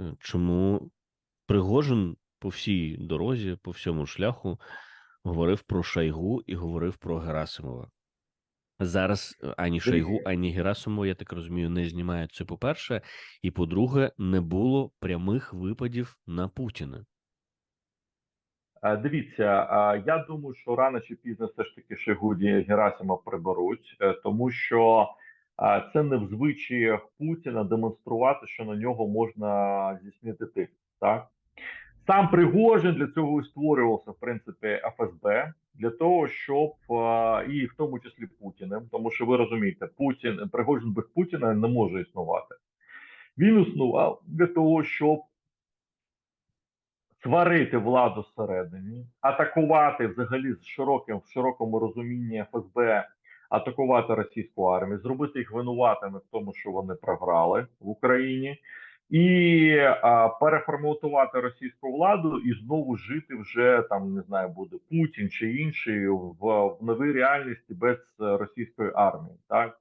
Е, Чому Пригожин по всій дорозі, по всьому шляху говорив про Шойгу і говорив про Герасимова. Зараз е, ані Дивіться. ані Герасимова, я так розумію, не знімають це по-перше. І по-друге, не було прямих випадів на Путіна. Е, Дивіться, я думаю, що рано чи пізно все ж таки Шигуді Герасима приберуть, тому що це не в звичаях Путіна демонструвати, що на нього можна здійснити тиск. Так сам Пригожин для цього і створювався в принципі ФСБ для того, щоб і в тому числі Путіним, тому що ви розумієте, Путін Пригожин без Путіна не може існувати. Він існував для того, щоб сварити владу всередині, атакувати взагалі з широким в широкому розумінні ФСБ, атакувати російську армію, зробити їх винуватими в тому, що вони програли в Україні, і а, переформатувати російську владу і знову жити вже там не знаю, буде Путін чи інший в, в новій реальності без російської армії. Так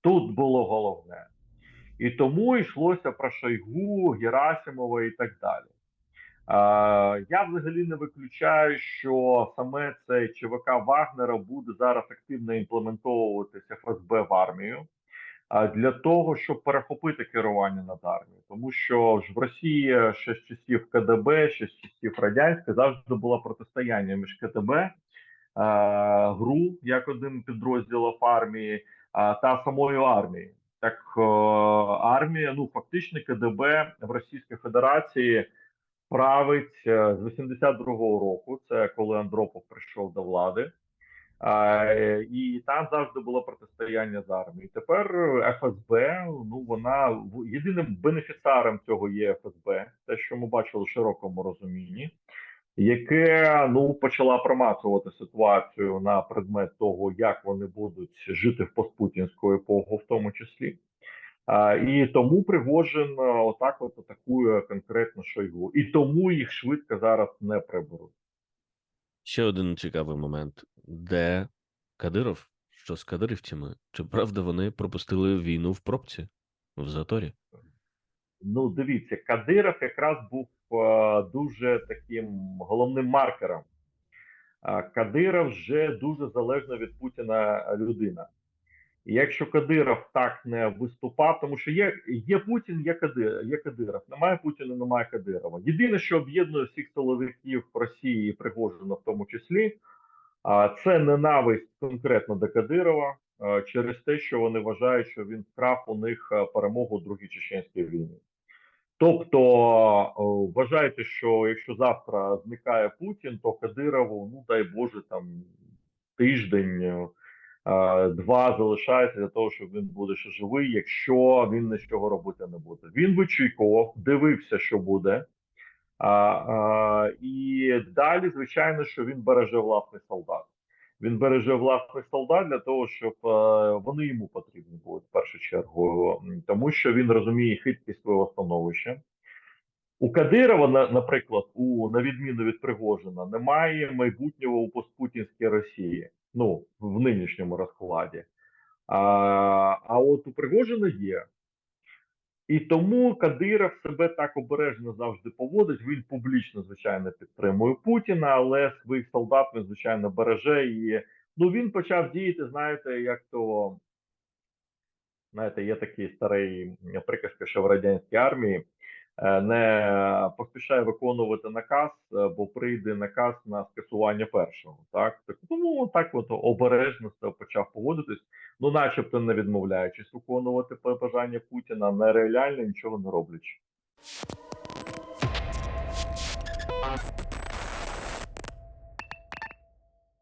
тут було головне. І тому йшлося про Шойгу, Герасимова і так далі. Я взагалі не виключаю, що саме цей ЧВК Вагнера буде зараз активно імплементовуватися ФСБ в армію для того, щоб перехопити керування над армією. Тому що ж в Росії ще з часів КДБ, ще з часів радянських завжди було протистояння між КДБ, ГРУ як один підрозділ армії, та самою армією. Так армія, ну фактично КДБ в Російській Федерації править е, з 82-го року. Це коли Андропов прийшов до влади. І там завжди було протистояння з армією. Тепер ФСБ, ну вона єдиним бенефіціаром цього є ФСБ, те, що ми бачили в широкому розумінні, яке ну почала промацувати ситуацію на предмет того, як вони будуть жити в постпутінську епоху, в тому числі. І тому Пригожин е, отак от атакує конкретно Шойгу. І тому їх швидко зараз не приберуть. Ще один цікавий момент: де Кадиров? Що з кадирівцями? Чи правда вони пропустили війну в пробці в заторі? Ну, дивіться, Кадиров якраз був е, дуже таким головним маркером. Кадиров вже дуже залежна від Путіна людина. І якщо Кадиров так не виступав, тому що є, є Путін, є Кадиров, є Кадиров. Немає Путіна, немає Кадирова. Єдине, що об'єднує всіх силовиків Росії і Пригожина в тому числі, а, це ненависть конкретно до Кадирова через те, що вони вважають, що він вкрав у них перемогу другій чеченській війні. Тобто о, вважаєте, що якщо завтра зникає Путін, то Кадирову, ну дай Боже, там тиждень, два залишається для того, щоб він буде ще живий, якщо він нічого робити не буде. Він вичікував, дивився, що буде. А, а, і далі, звичайно, що він береже власний солдат. Він береже власних солдат для того, щоб е, вони йому потрібні будуть в першу чергу, тому що він розуміє хиткість свого становища. У Кадирова, на- наприклад, у на відміну від Пригожина, немає майбутнього у постпутінській Росії. Ну в нинішньому розкладі. А, а от у Пригожина є. І тому Кадиров себе так обережно завжди поводить. Він публічно, звичайно, підтримує Путіна, але своїх солдат він, звичайно, береже. І ну він почав діяти, знаєте, як то знаєте, є такий старий приказка, що в радянській армії Е, не поспішає виконувати наказ, е, бо прийде наказ на скасування першого. Так так тому так от обережно почав поводитись, ну начебто не відмовляючись виконувати побажання Путіна, нереально нічого не роблячи.